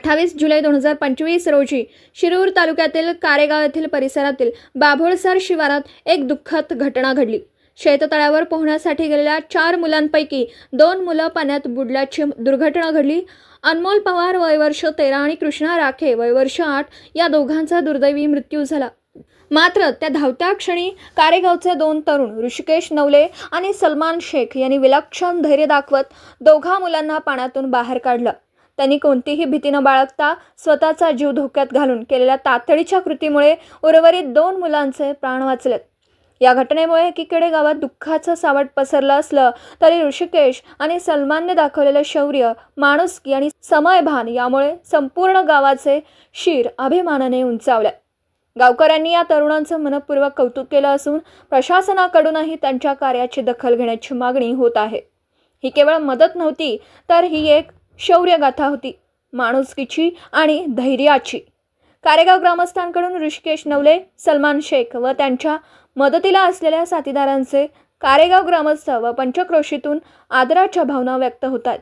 अठ्ठावीस जुलै दोन हजार पंचवीस रोजी शिरूर तालुक्यातील कारेगाव येथील परिसरातील बाभोळसर शिवारात एक दुःखद घटना घडली. शेततळ्यावर पोहण्यासाठी गेलेल्या चार मुलांपैकी दोन मुलं पाण्यात बुडल्याची दुर्घटना घडली. अनमोल पवार वयवर्ष तेरा आणि कृष्णा राखे वयवर्ष आठ या दोघांचा दुर्दैवी मृत्यू झाला. मात्र त्या धावत्या क्षणी कारेगावचे दोन तरुण ऋषिकेश नवले आणि सलमान शेख यांनी विलक्षण धैर्य दाखवत दोघा मुलांना पाण्यातून बाहेर काढलं. त्यांनी कोणतीही भीती न बाळगता स्वतःचा जीव धोक्यात घालून केलेल्या तातडीच्या कृतीमुळे उर्वरित दोन मुलांचे प्राण वाचलेत. या घटनेमुळे एकीकडे गावात दुःखाचं सावट पसरलं असलं तरी ऋषिकेश आणि सलमानने दाखवलेलं शौर्य माणुसकी आणि समयभान यामुळे संपूर्ण गावाचे शीर अभिमानाने उंचावले. गावकऱ्यांनी या तरुणांचं मनपूर्वक कौतुक केलं असून प्रशासनाकडूनही त्यांच्या कार्याची दखल घेण्याची मागणी होत आहे. ही केवळ मदत नव्हती तर ही एक शौर्यगाथा होती. माणुसकीची आणि धैर्याची. कारेगाव ग्रामस्थांकडून ऋषिकेश नवले सलमान शेख व त्यांच्या मदतीला असलेल्या साथीदारांचे कारेगाव ग्रामस्थ व पंचक्रोशीतून आदराच्या भावना व्यक्त होतात.